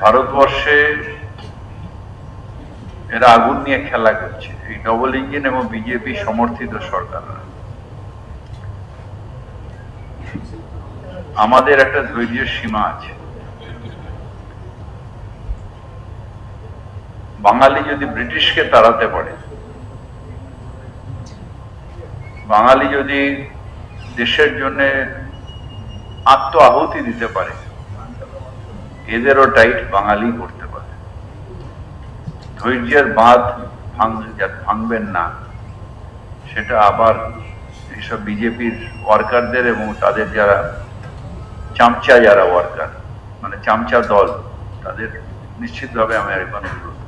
ভারতবর্ষে এরা আগুন নিয়ে খেলা করছে। এই ডবল ইঞ্জিন এবং বিজেপি সমর্থিত সরকাররা আমাদের একটা ধৈর্যের সীমা আছে। বাঙালি যদি ব্রিটিশকে তাড়াতে পারে, বাঙালি যদি দেশের জন্য আত্ম আহুতি দিতে পারে এদেরও টাইট বাঙালি করতে পারে। ধৈর্যের বাঁধ ভাঙবেন না, সেটা আবার এইসব বিজেপির ওয়ার্কারদের এবং তাদের যারা চামচা যারা ওয়ার্কার মানে চামচা দল, তাদের নিশ্চিতভাবে আমি আরেকবার অনুরোধ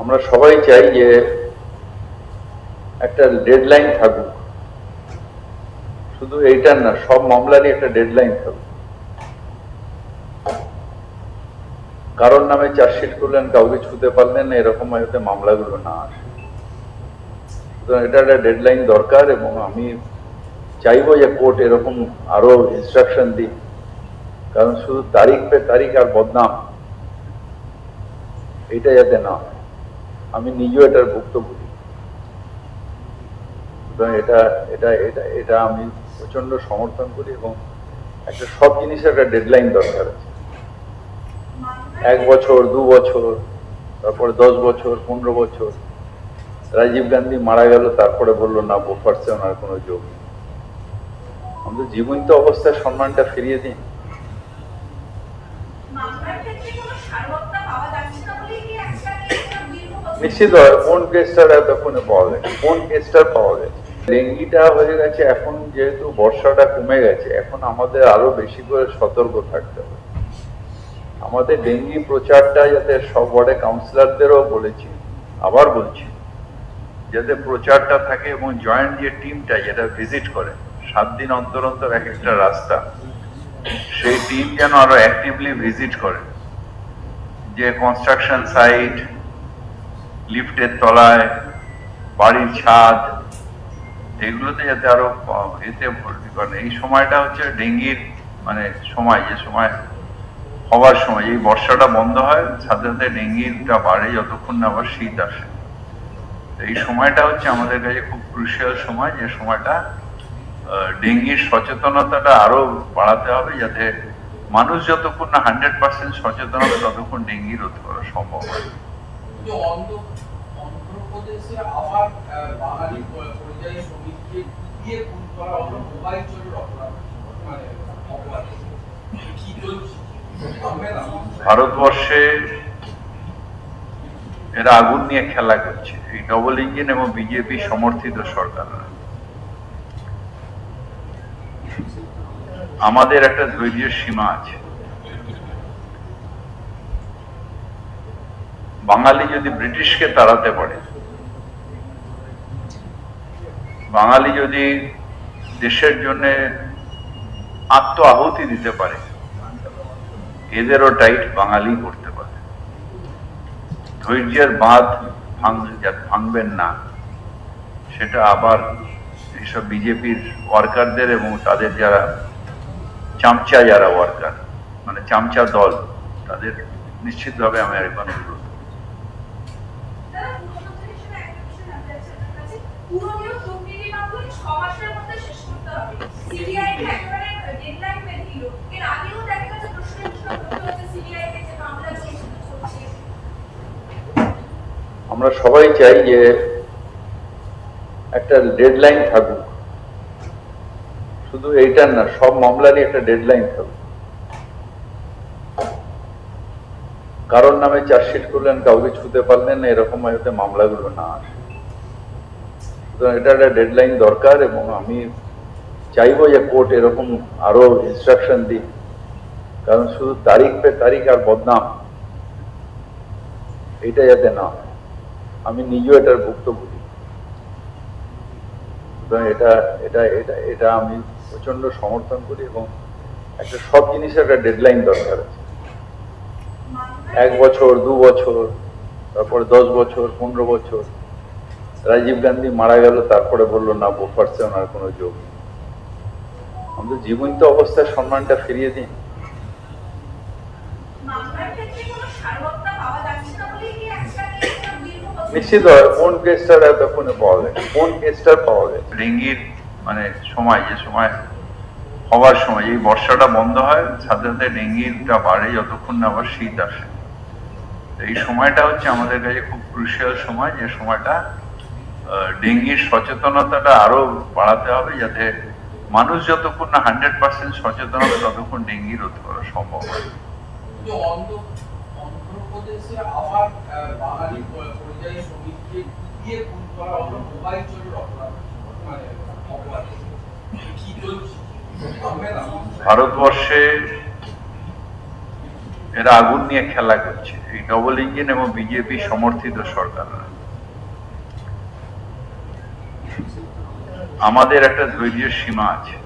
আমরা সবাই চাই যে একটা ডেডলাইন থাকুক। শুধু এইটার না, সব মামলারই একটা ডেডলাইন থাকুক। কারোর নামে চার্জশিট করলেন, কাউকে ছুতে পারলেন না, এরকম যাতে মামলাগুলো না আসে। সুতরাং এটা একটা ডেডলাইন দরকার এবং আমি চাইব যে কোর্ট এরকম আরও ইনস্ট্রাকশন দিক। কারণ শুধু তারিখ পে তারিখ আর বদনাম এটা যাতে না। আমি নিজেও এটার ভুক্তভোগী। সুতরাং এটা এটা এটা এটা আমি প্রচণ্ড সমর্থন করি এবং একটা সব জিনিসের একটা ডেডলাইন দরকার আছে। এক বছর, দু বছর, তারপরে দশ বছর, পনেরো বছর। রাজীব গান্ধী মারা গেল, তারপরে বলল, না, বোফার্সে ওনার কোনো যোগ আমাদের জীবন্ত অবস্থায় সম্মানটা ফিরিয়ে দিন মামলার ক্ষেত্রে কোনো সারবত্তা পাওয়া যাচ্ছে না বলেই কি একটা কেসটা দীর্ঘ বছর নিশ্চিত কোন কেসটার এতক্ষণে পাওয়া গেছে কোন কেসটার পাওয়া গেছে ডেঙ্গিটা হয়ে গেছে, এখন যেহেতু বর্ষাটা কমে গেছে, এখন আমাদের আরও বেশি করে সতর্ক থাকতে হবে। আমাদের ডেঙ্গি প্রচারটা যাতে সব ওয়ার্ডে কাউন্সিলরদেরও বলেছি, আবার বলছি, যাতে প্রচারটা থাকে এবং জয়েন্ট যে টিমটা যেটা ভিজিট করে, সাত দিন অন্তর অন্তর এক একটা রাস্তা, সেই টিম যেন আরও অ্যাক্টিভলি ভিজিট করে। যে কনস্ট্রাকশন সাইট লিফটের তলায়, বাড়ির ছাদ, এগুলোতে যাতে আরও এতে ভর্তি করেন। এই সময়টা হচ্ছে ডেঙ্গির মানে সময়, যে সময় হওয়ার সময়। এই বর্ষাটা বন্ধ হয়, সাথে সাথে ডেঙ্গিটা বাড়ে যতক্ষণ না আবার শীত আসে। এই সময়টা হচ্ছে আমাদের কাছে খুব ক্রুশিয়াল সময়, যে সময়টা ডেঙ্গির সচেতনতাটা আরও বাড়াতে হবে, যাতে মানুষ যতক্ষণ না হান্ড্রেড পার্সেন্ট সচেতন হবে, ততক্ষণ ডেঙ্গি রোধ করা সম্ভব হয়। যে অন্ধ্র, অন্ধ্রপ্রদেশে আবার বাঙালি পরিযায়ী শ্রমিককে দিয়ে খুন করা হলো, মোবাইল চোরের অপরাধ মানে চলছে? ভারতবর্ষে এরা আগুন নিয়ে খেলা করছে। এই ডবল ইঞ্জিন এবং বিজেপি সমর্থিত সরকাররা আমাদের একটা ধৈর্যের সীমা আছে। বাঙালি যদি ব্রিটিশকে তাড়াতে পারে, বাঙালি যদি দেশের জন্য আত্ম আহুতি দিতে পারে, এদেরও টাইট বাঙালি করতে পারে। ধৈর্যের বাঁধ ভাঙ- ভাঙবেন না। সেটা আবার এইসব বিজেপির ওয়ার্কারদের এবং তাদের যারা চামচা, যারা ওয়ার্কার মানে চামচা দল, তাদের নিশ্চিতভাবে আমি আরেকবার ছ মাসের মধ্যে শেষ করতে হবে। CBI কে একেবারে বেঁধে দিল। এর আগেও দেখা গেছে হচ্ছে CBI কে যে মামলা চলছে আমরা সবাই চাই যে একটা ডেডলাইন থাকুক শুধু এইটার না, সব মামলারই একটা ডেডলাইন থাকুক কারোর নামে চার্জশিট করলেন, কাউকে ছুতে পারলেন না, এরকম যাতে মামলাগুলো না আসে সুতরাং এটা একটা ডেডলাইন দরকার এবং আমি চাইব যে কোর্ট এরকম আরও ইনস্ট্রাকশন দিক। কারণ শুধু তারিখ পে তারিখ আর বদনাম, এটা যাতে না আমি নিজেও এটার ভুক্তভোগী। সুতরাং এটা এটা এটা এটা আমি প্রচণ্ড সমর্থন করি এবং একটা সব জিনিসের একটা ডেডলাইন দরকার আছে। এক বছর, দু বছর, তারপরে দশ বছর, পনেরো বছর রাজীব গান্ধী মারা গেল, তারপরে বলল, না বোফার্সে ওনার কোনো যোগ আমাদের জীবন্ত অবস্থায় সম্মানটা ফিরিয়ে দিন নিশ্চিত হয়, কোন কেসটার পাওয়া যায় কোন কেসটার পাওয়া যায় ডেঙ্গির মানে সময়, যে সময় হওয়ার সময়, এই বর্ষাটা বন্ধ হয়, সাথে সাথে ডেঙ্গিটা বাড়ে যতক্ষণ না আবার শীত আসে। এই সময়টা হচ্ছে আমাদের কাছে খুব ক্রুশিয়াল সময়, যে সময়টা ডেঙ্গির সচেতনতাটা আরও বাড়াতে হবে যাতে মানুষ যতক্ষণ না হান্ড্রেড পার্সেন্ট সচেতন হবে ততক্ষণ ডেঙ্গি রোধ করা সম্ভব হয়। মানে ভারতবর্ষে এরা আগুন নিয়ে খেলা করছে। এই ডবল ইঞ্জিন এবং বিজেপি সমর্থিত সরকাররা। আমাদের একটা ধৈর্যের সীমা আছে।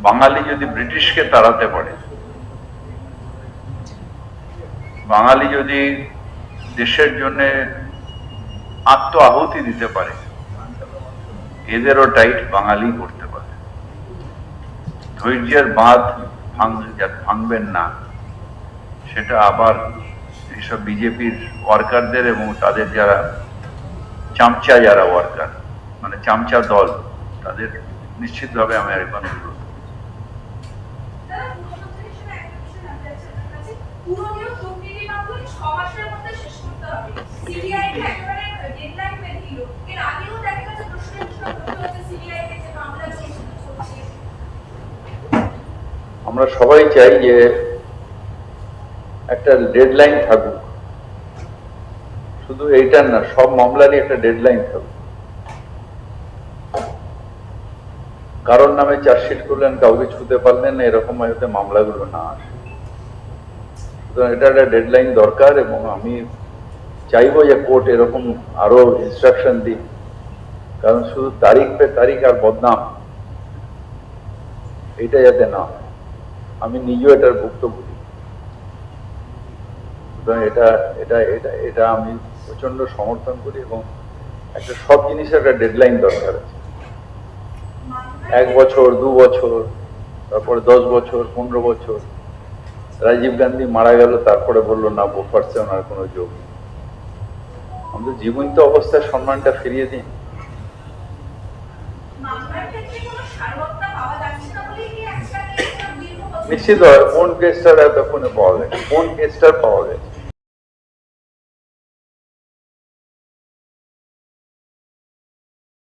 বাঙালি যদি ব্রিটিশকে তাড়াতে পারে, বাঙালি যদি দেশের জন্য আত্ম আহুতি দিতে পারে, এদেরও টাইট বাঙালি করতে পারে। ধৈর্যের বাঁধ ভাঙ- ভাঙবেন না, সেটা আবার এইসব বিজেপির ওয়ার্কারদের এবং তাদের যারা চামচা যারা ওয়ার্কার মানে চামচা দল, তাদের নিশ্চিতভাবে আমি আরেকবার অনুরোধ আমরা সবাই চাই যে একটা ডেডলাইন থাকুক শুধু এইটার না, সব মামলারই একটা ডেডলাইন থাকুক কারোর নামে চার্জশিট করলেন, কাউকে ছুতে পারলেন না, এরকম যাতে মামলাগুলো না আসে। সুতরাং এটা একটা ডেডলাইন দরকার এবং আমি চাইব যে কোর্ট এরকম আরও ইনস্ট্রাকশন দিক। কারণ শুধু তারিখ পে তারিখ আর বদনাম এটা যাতে না। আমি নিজেও এটার ভুক্তভোগী। সুতরাং এটা এটা এটা এটা আমি প্রচণ্ড সমর্থন করি এবং একটা সব জিনিসের একটা ডেডলাইন দরকার আছে। এক বছর, দু বছর, তারপরে দশ বছর, পনেরো বছর। রাজীব গান্ধী মারা গেল, তারপরে বলল, না বোফার্সে ওনার কোনো যোগ আমাদের জীবন্ত অবস্থায় সম্মানটা ফিরিয়ে দিন। নিশ্চিত হয়, কোন কেসটার এতক্ষণে পাওয়া যায় কোন কেসটার পাওয়া যায়